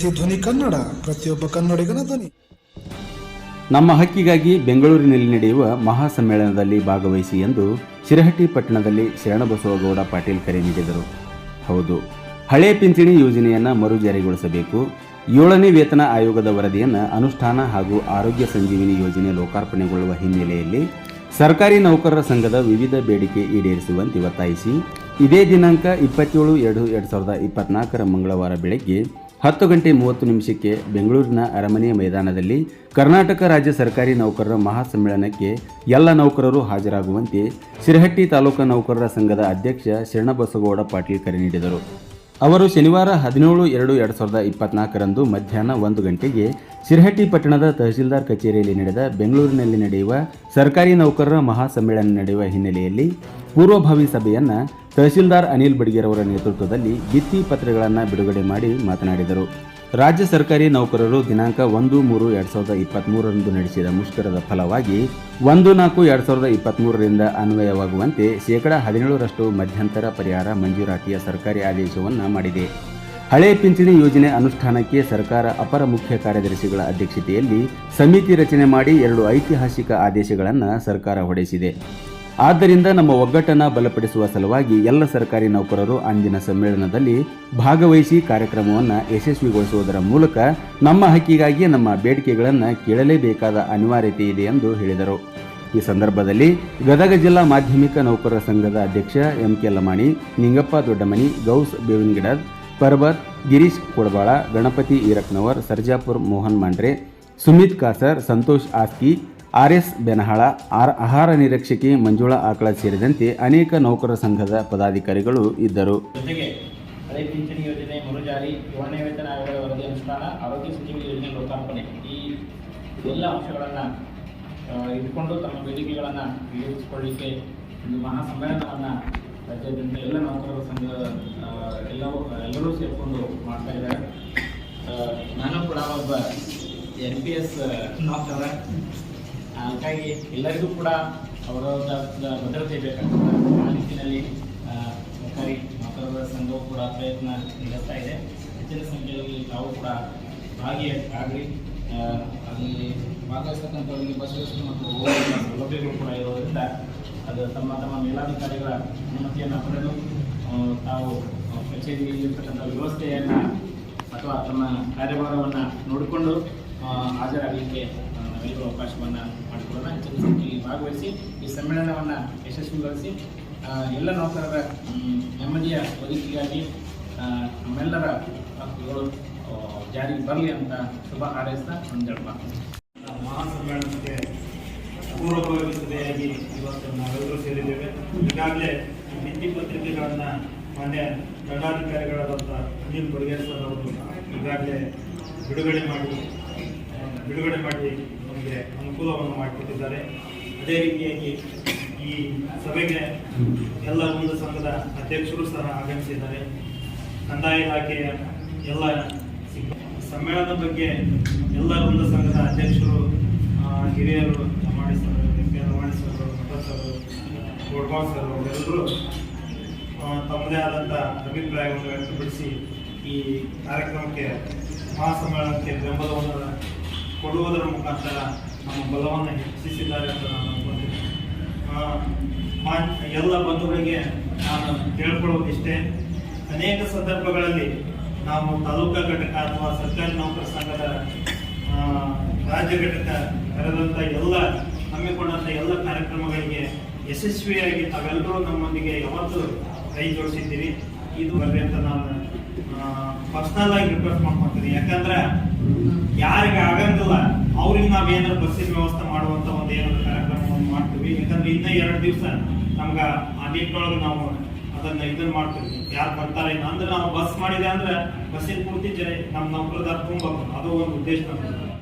C ಧ್ವನಿ ಕನ್ನಡ, ಪ್ರತಿಯೊಬ್ಬ ಕನ್ನಡಿಗನ ಧ್ವನಿ. ನಮ್ಮ ಹಕ್ಕಿಗಾಗಿ ಬೆಂಗಳೂರಿನಲ್ಲಿ ನಡೆಯುವ ಮಹಾಸಮ್ಮೇಳನದಲ್ಲಿ ಭಾಗವಹಿಸಿ ಎಂದು ಶಿರಹಟ್ಟಿ ಪಟ್ಟಣದಲ್ಲಿ ಶರಣಬಸವಗೌಡ ಪಾಟೀಲ್ ಕರೆ ನೀಡಿದರು. ಹೌದು, ಹಳೆ ಪಿಂಚಣಿ ಯೋಜನೆಯನ್ನು ಮರು ಜಾರಿಗೊಳಿಸಬೇಕು. ಏಳನೇ ವೇತನ ಆಯೋಗದ ವರದಿಯನ್ನು ಅನುಷ್ಠಾನ ಹಾಗೂ ಆರೋಗ್ಯ ಸಂಜೀವಿನಿ ಯೋಜನೆ ಲೋಕಾರ್ಪಣೆಗೊಳ್ಳುವ ಹಿನ್ನೆಲೆಯಲ್ಲಿ ಸರ್ಕಾರಿ ನೌಕರರ ಸಂಘದ ವಿವಿಧ ಬೇಡಿಕೆ ಈಡೇರಿಸುವಂತೆ ಒತ್ತಾಯಿಸಿ, ಇದೇ ದಿನಾಂಕ ಇಪ್ಪತ್ತೇಳು ಎರಡು ಎರಡು ಸಾವಿರದ ಇಪ್ಪತ್ನಾಲ್ಕರ ಮಂಗಳವಾರ ಬೆಳಗ್ಗೆ ಹತ್ತು ಗಂಟೆ ಮೂವತ್ತು ನಿಮಿಷಕ್ಕೆ ಬೆಂಗಳೂರಿನ ಅರಮನೆ ಮೈದಾನದಲ್ಲಿ ಕರ್ನಾಟಕ ರಾಜ್ಯ ಸರ್ಕಾರಿ ನೌಕರರ ಮಹಾಸಮ್ಮೇಳನಕ್ಕೆ ಎಲ್ಲ ನೌಕರರು ಹಾಜರಾಗುವಂತೆ ಸಿರಹಟ್ಟಿ ತಾಲೂಕು ನೌಕರರ ಸಂಘದ ಅಧ್ಯಕ್ಷ ಶರಣಬಸಗೌಡ ಪಾಟೀಲ್ ಕರೆ ನೀಡಿದರು. ಅವರು ಶನಿವಾರ ಹದಿನೇಳು ಎರಡು ಎರಡು ಸಾವಿರದ ಇಪ್ಪತ್ನಾಲ್ಕರಂದು ಮಧ್ಯಾಹ್ನ ಒಂದು ಗಂಟೆಗೆ ಶಿರಹಟ್ಟಿ ಪಟ್ಟಣದ ತಹಸೀಲ್ದಾರ್ ಕಚೇರಿಯಲ್ಲಿ ನಡೆದ ಬೆಂಗಳೂರಿನಲ್ಲಿ ನಡೆಯುವ ಸರ್ಕಾರಿ ನೌಕರರ ಮಹಾಸಮ್ಮೇಳನ ನಡೆಯುವ ಹಿನ್ನೆಲೆಯಲ್ಲಿ ಪೂರ್ವಭಾವಿ ಸಭೆಯನ್ನು ತಹಸೀಲ್ದಾರ್ ಅನಿಲ್ ಬಡಿಗೇರವರ ನೇತೃತ್ವದಲ್ಲಿ ಭಿತ್ತಿ ಪತ್ರಗಳನ್ನು ಬಿಡುಗಡೆ ಮಾಡಿ ಮಾತನಾಡಿದರು. ರಾಜ್ಯ ಸರ್ಕಾರಿ ನೌಕರರು ದಿನಾಂಕ ಒಂದು ಮೂರು ಎರಡು ಸಾವಿರದ ಇಪ್ಪತ್ತ್ಮೂರರಂದು ನಡೆಸಿದ ಮುಷ್ಕರದ ಫಲವಾಗಿ ಒಂದು ನಾಲ್ಕು ಎರಡು ಸಾವಿರದ ಇಪ್ಪತ್ತ್ಮೂರರಿಂದ ಅನ್ವಯವಾಗುವಂತೆ ಶೇಕಡ ಹದಿನೇಳರಷ್ಟು ಮಧ್ಯಂತರ ಪರಿಹಾರ ಮಂಜೂರಾತಿಯ ಸರ್ಕಾರಿ ಆದೇಶವನ್ನು ಮಾಡಿದೆ. ಹಳೆ ಪಿಂಚಣಿ ಯೋಜನೆ ಅನುಷ್ಠಾನಕ್ಕೆ ಸರ್ಕಾರ ಅಪರ ಮುಖ್ಯ ಕಾರ್ಯದರ್ಶಿಗಳ ಅಧ್ಯಕ್ಷತೆಯಲ್ಲಿ ಸಮಿತಿ ರಚನೆ ಮಾಡಿ ಎರಡು ಐತಿಹಾಸಿಕ ಆದೇಶಗಳನ್ನು ಸರ್ಕಾರ ಹೊರಡಿಸಿದೆ. ಆದ್ದರಿಂದ ನಮ್ಮ ಒಗ್ಗಟ್ಟನ್ನು ಬಲಪಡಿಸುವ ಸಲುವಾಗಿ ಎಲ್ಲ ಸರ್ಕಾರಿ ನೌಕರರು ಅಂದಿನ ಸಮ್ಮೇಳನದಲ್ಲಿ ಭಾಗವಹಿಸಿ ಕಾರ್ಯಕ್ರಮವನ್ನು ಯಶಸ್ವಿಗೊಳಿಸುವುದರ ಮೂಲಕ ನಮ್ಮ ಹಕ್ಕಿಗಾಗಿ ನಮ್ಮ ಬೇಡಿಕೆಗಳನ್ನು ಕೇಳಲೇಬೇಕಾದ ಅನಿವಾರ್ಯತೆ ಇದೆ ಎಂದು ಹೇಳಿದರು. ಈ ಸಂದರ್ಭದಲ್ಲಿ ಗದಗ ಜಿಲ್ಲಾ ಮಾಧ್ಯಮಿಕ ನೌಕರರ ಸಂಘದ ಅಧ್ಯಕ್ಷ M K Lamani, Ningappa Doddamani, Gous Bevinagidad, Parvat, Girish Kodabala, Ganapati Eraknavar Sarjapur Mohan Mandre, Sumit Kasar, Santosh Aski R S Benahal, R ಆಹಾರ ನಿರೀಕ್ಷಕಿ ಮಂಜುಳಾ ಆಕಳ ಸೇರಿದಂತೆ ಅನೇಕ ನೌಕರ ಸಂಘದ ಪದಾಧಿಕಾರಿಗಳು ಇದ್ದರು. ಜೊತೆಗೆ ಹಳೆ ಪಿಂಚಣಿ ಯೋಜನೆ ಮರುಜಾರಿ ಏಳನೇ ವೇತನ ಆಯೋಗದ ವರದಿ ಅನುಷ್ಠಾನ, ಆರೋಗ್ಯ ಸಚಿವ ಯೋಜನೆ ಲೋಕಾರ್ಪಣೆ. ಈ ಎಲ್ಲ ಅಂಶಗಳನ್ನು ಇಟ್ಕೊಂಡು ತಮ್ಮ ಬೇಡಿಕೆಗಳನ್ನು ಈಡೇರಿಸಿಕೊಳ್ಳಿಕ್ಕೆ ಒಂದು ಮಹಾ ಸಮ್ಮೇಳನವನ್ನು ರಾಜ್ಯಾದ್ಯಂತ ಎಲ್ಲ ನೌಕರರ ಸಂಘ ಎಲ್ಲವೂ, ಎಲ್ಲರೂ ಸೇರಿಕೊಂಡು ಮಾಡ್ತಾ ಇದ್ದಾರೆ. ನಾನು ಕೂಡ ಒಬ್ಬ ಎನ್ ಪಿ ಎಸ್ ನೌಕರ. ಹಾಗಾಗಿ ಎಲ್ಲರಿಗೂ ಕೂಡ ಅವರವರ ಭದ್ರತೆ ಬೇಕಾಗ್ತದೆ. ಆ ನಿಟ್ಟಿನಲ್ಲಿ ಸರ್ಕಾರಿ ನೌಕರರ ಸಂಘವು ಕೂಡ ಪ್ರಯತ್ನ ನಡೆಸ್ತಾ ಇದೆ. ಹೆಚ್ಚಿನ ಸಂಖ್ಯೆಯಲ್ಲಿ ತಾವು ಕೂಡ ಭಾಗಿಯಾಗಲಿ ಅಲ್ಲಿ ಭಾಗವಹಿಸ್ತಕ್ಕಂಥವರಿಗೆ ಬಸ್ ವ್ಯವಸ್ಥೆ ಮತ್ತು ಸೌಲಭ್ಯಗಳು ಕೂಡ ಇರೋದರಿಂದ ಅದು ತಮ್ಮ ತಮ್ಮ ಮೇಲಾಧಿಕಾರಿಗಳ ಅನುಮತಿಯನ್ನು ಪಡೆದು ತಾವು ಕಚೇರಿಯಲ್ಲಿರ್ತಕ್ಕಂಥ ವ್ಯವಸ್ಥೆಯನ್ನು ಅಥವಾ ತಮ್ಮ ಕಾರ್ಯಭಾರವನ್ನು ನೋಡಿಕೊಂಡು ಹಾಜರಾಗಲಿಕ್ಕೆ ನಾವೆಲ್ಲರೂ ಅವಕಾಶವನ್ನು ಮಾಡಿಕೊಳ್ಳೋಣ. ಇಲ್ಲಿ ಭಾಗವಹಿಸಿ, ಈ ಸಮ್ಮೇಳನವನ್ನು ಯಶಸ್ವಿಗೊಳಿಸಿ ಎಲ್ಲ ನೌಕರರ ನೆಮ್ಮದಿಯ ಬದುಕಿಗಾಗಿ ನಮ್ಮೆಲ್ಲರ ಹಕ್ಕುಗಳು ಜಾರಿಗೆ ಬರಲಿ ಅಂತ ಶುಭ ಹಾರೈಸ್ತಾ ಜಡ್ಪ ಮಹಾಸಮ್ಮೇಳನಕ್ಕೆ ಪೂರ್ವಭಾವಿ ಸಭೆಯಾಗಿ ಇವತ್ತು ನಾವೆಲ್ಲರೂ ಸೇರಿದ್ದೇವೆ. ಈಗಾಗಲೇ ಭಿತ್ತಿ ಪತ್ರಿಕೆಗಳನ್ನು ಮಾನ್ಯ ದಂಡಾಧಿಕಾರಿಗಳಾದಂಥ ಅನಿಲ್ ಬಡ್ಗೇರ್ ಸರ್ ಅವರು ಈಗಾಗಲೇ ಬಿಡುಗಡೆ ಮಾಡಿ ಬಿಡುಗಡೆ ಮಾಡಿ ನಮಗೆ ಅನುಕೂಲವನ್ನು ಮಾಡಿಕೊಟ್ಟಿದ್ದಾರೆ. ಅದೇ ರೀತಿಯಾಗಿ ಈ ಸಭೆಗೆ ಎಲ್ಲ ಒಂದು ಸಂಘದ ಅಧ್ಯಕ್ಷರು ಸಹ ಆಗಮಿಸಿದ್ದಾರೆ. ಕಂದಾಯ ಇಲಾಖೆಯ ಎಲ್ಲ ಸಮ್ಮೇಳನದ ಬಗ್ಗೆ ಎಲ್ಲ ಒಂದು ಸಂಘದ ಅಧ್ಯಕ್ಷರು ಹಿರಿಯರು Ramani sir K sir Math sir ಎಲ್ಲರೂ ಅವರೆಲ್ಲರೂ ತಮ್ಮದೇ ಆದಂಥ ಅಭಿಪ್ರಾಯವನ್ನು ವ್ಯಕ್ತಪಡಿಸಿ ಈ ಕಾರ್ಯಕ್ರಮಕ್ಕೆ ಮಹಾಸಮ್ಮೇಳನಕ್ಕೆ ಬೆಂಬಲವನ್ನು ಕೊಡುವುದರ ಮುಖಾಂತರ ನಮ್ಮ ಬಲವನ್ನು ಹೆಚ್ಚಿಸಿದ್ದಾರೆ ಅಂತ ನಾನು ಮಾನ್- ಎಲ್ಲ ಬಂಧುಗಳಿಗೆ ನಾನು ಕೇಳ್ಕೊಳ್ಳೋದಿಷ್ಟೇ ಅನೇಕ ಸಂದರ್ಭಗಳಲ್ಲಿ ನಾವು ತಾಲೂಕಾ ಘಟಕ ಅಥವಾ ಸರ್ಕಾರಿ ನೌಕರ ಸಂಘದ ರಾಜ್ಯ ಘಟಕ ಕರೆದಂಥ ಎಲ್ಲ ಹಮ್ಮಿಕೊಂಡಂಥ ಎಲ್ಲ ಕಾರ್ಯಕ್ರಮಗಳಿಗೆ ಯಶಸ್ವಿಯಾಗಿ ತಾವೆಲ್ಲರೂ ನಮ್ಮೊಂದಿಗೆ ಯಾವತ್ತೂ ಕೈ ಜೋಡಿಸಿದ್ದೀರಿ. ಇದು ಬರಲಿ ಅಂತ ನಾನು ಪರ್ಸ್ನಲ್ ಆಗಿ ರಿಕ್ವೆಸ್ಟ್ ಮಾಡ್ಕೊತೀನಿ. ಯಾರಿಗೆ ಆಗಂಗಿಲ್ಲ, ಅವ್ರಿಗೆ ನಾವ್ ಏನಾದ್ರು ಬಸ್ಸಿನ ವ್ಯವಸ್ಥೆ ಮಾಡುವಂತ ಒಂದು ಏನಾದ್ರು ಕಾರ್ಯಕ್ರಮವನ್ನು ಮಾಡ್ತೀವಿ. ಯಾಕಂದ್ರೆ ಇನ್ನ ಎರಡು ದಿವಸ ನಮ್ಗ ಆ ನಿಟ್ಟಿನೊಳಗೆ ನಾವು ಅದನ್ನ ಇದನ್ನ ಮಾಡ್ತೀವಿ. ಯಾರು ಬರ್ತಾರೆ ಅಂದ್ರೆ ನಾವು ಬಸ್ ಮಾಡಿದೆ ಅಂದ್ರೆ ಬಸ್ಸಿನ ಪೂರ್ತಿ ಜನ ನಮ್ಮ ನೌಕರದಾರ ತುಂಬಬೇಕು ಅದು ಒಂದು ಉದ್ದೇಶ ನಮ್ದು.